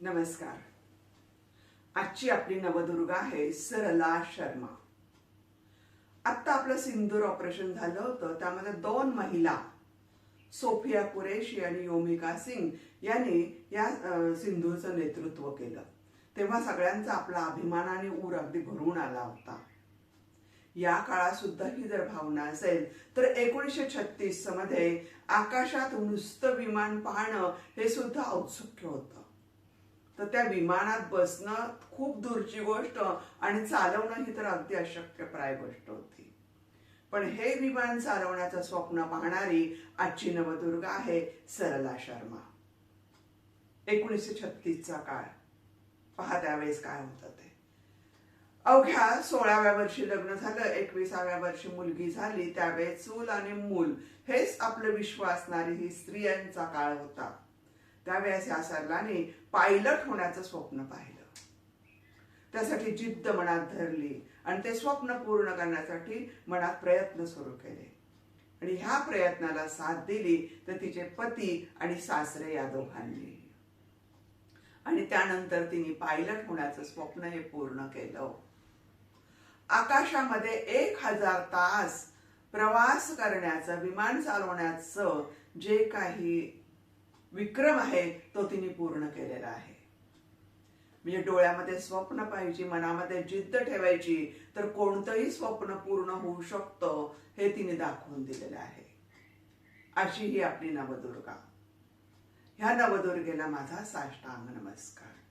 नमस्कार. आजची आपली नवदुर्गा आहे सरला शर्मा. आत्ता आपलं सिंदूर ऑपरेशन झालं होतं त्यामध्ये दोन महिला सोफिया कुरेशी आणि योमिका सिंग यांनी या सिंदूरचं नेतृत्व केलं. तेव्हा सगळ्यांचा आपला अभिमान आणि ऊर अगदी भरून आला होता. या काळात सुद्धा ही जर भावना असेल तर एकोणीसशे छत्तीसमध्ये आकाशात नुसतं विमान पाहणं हे सुद्धा औत्सुक्य होतं. तर त्या विमानात बसणं खूप दूरची गोष्ट आणि चालवणं ही तर अगदी अशक्यप्राय गोष्ट होती. पण हे विमान चालवण्याचं स्वप्न पाहणारी आजची नवदुर्गा आहे सरला शर्मा. एकोणीसशे छत्तीसचा काळ. पहा त्यावेळेस काय होतं ते. अवघ्या सोळाव्या वर्षी लग्न झालं एकविसाव्या वर्षी मुलगी झाली त्यावेळेस चूल आणि मूल हेच आपलं विश्व असणारी ही स्त्रियांचा काळ होता. त्यावेळेस या सरलाने पायलट होण्याचं स्वप्न पाहिलं. त्यासाठी जिद्द मनात धरली आणि ते स्वप्न पूर्ण करण्यासाठी मनात प्रयत्न सुरू केले. आणि ह्या प्रयत्नाला साथ दिली तर तिचे पती आणि सासरे या दोघांनी. आणि त्यानंतर तिने पायलट होण्याचं स्वप्न हे पूर्ण केलं. आकाशामध्ये एक हजार तास प्रवास करण्याचं विमान चालवण्याचं जे काही विक्रम आहे तो तिने पूर्ण केलेला आहे. म्हणजे डोळ्यामध्ये स्वप्न पाहिजे मनामध्ये जिद्द ठेवायची तर कोणतंही स्वप्न पूर्ण होऊ शकतं हे तिने दाखवून दिलेलं आहे. अशी ही आपली नवदुर्गा. ह्या नवदुर्गेला माझा साष्टांग नमस्कार.